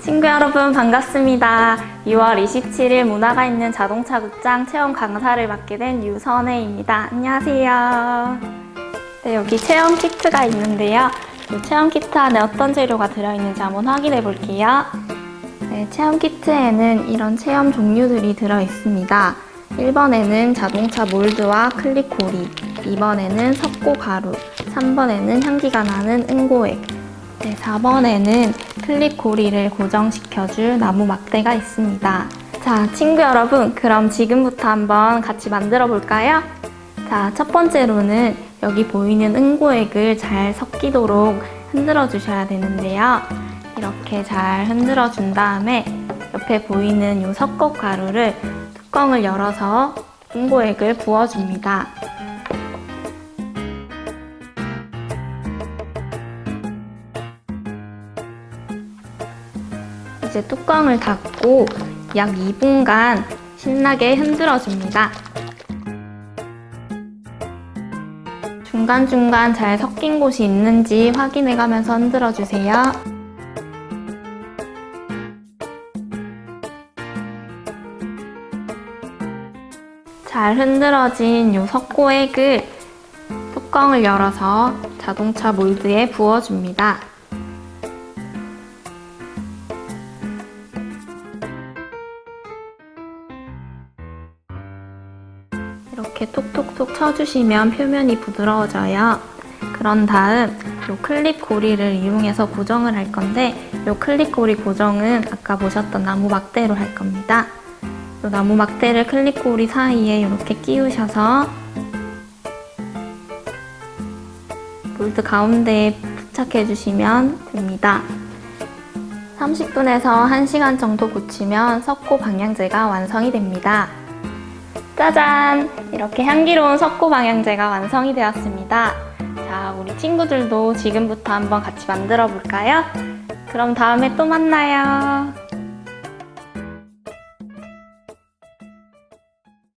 친구 여러분 반갑습니다. 6월 27일 문화가 있는 자동차 극장 체험 강사를 맡게 된 유선혜입니다. 안녕하세요. 네, 여기 체험 키트가 있는데요. 이 체험 키트 안에 어떤 재료가 들어있는지 한번 확인해 볼게요. 네, 체험 키트에는 이런 체험 종류들이 들어있습니다. 1번에는 자동차 몰드와 클릭 고리, 2번에는 석고 가루, 3번에는 향기가 나는 응고액, 네, 4번에는 클립 고리를 고정시켜줄 나무 막대가 있습니다. 자, 친구 여러분, 그럼 지금부터 한번 같이 만들어 볼까요? 자, 첫 번째로는 여기 보이는 응고액을 잘 섞이도록 흔들어 주셔야 되는데요. 이렇게 잘 흔들어 준 다음에 옆에 보이는 이 석고 가루를 뚜껑을 열어서 응고액을 부어줍니다. 이제 뚜껑을 닫고 약 2분간 신나게 흔들어 줍니다. 중간중간 잘 섞인 곳이 있는지 확인해 가면서 흔들어 주세요. 잘 흔들어진 요 석고액을 뚜껑을 열어서 자동차 몰드에 부어줍니다. 이렇게 톡톡톡 쳐주시면 표면이 부드러워져요. 그런 다음 이 클립 고리를 이용해서 고정을 할 건데 이 클립 고리 고정은 아까 보셨던 나무 막대로 할 겁니다. 이 나무 막대를 클립 고리 사이에 이렇게 끼우셔서 볼트 가운데에 부착해 주시면 됩니다. 30분에서 1시간 정도 굳히면 석고 방향제가 완성이 됩니다. 짜잔! 이렇게 향기로운 석고 방향제가 완성이 되었습니다. 자, 우리 친구들도 지금부터 한번 같이 만들어 볼까요? 그럼 다음에 또 만나요.